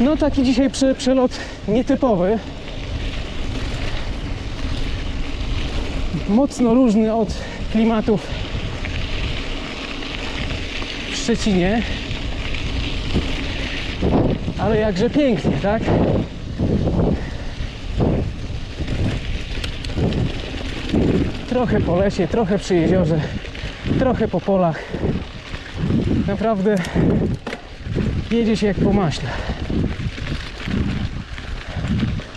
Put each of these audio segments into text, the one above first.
No taki dzisiaj przelot nietypowy. Mocno różny od klimatów w Szczecinie. Ale jakże pięknie, tak? Trochę po lesie, trochę przy jeziorze, trochę po polach. Naprawdę jedzie się jak po maśle.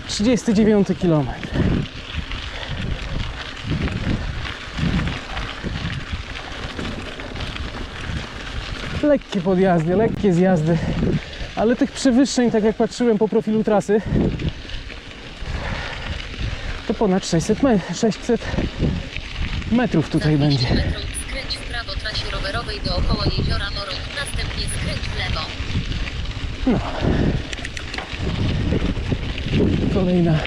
39 km. Lekkie podjazdy, lekkie zjazdy, ale tych przewyższeń, tak jak patrzyłem po profilu trasy, to ponad 600, me- 600 metrów tutaj Za 200 będzie. metrów skręć w prawo trasie rowerowej dookoła jeziora Morąg, następnie skręć w lewo. Kolejna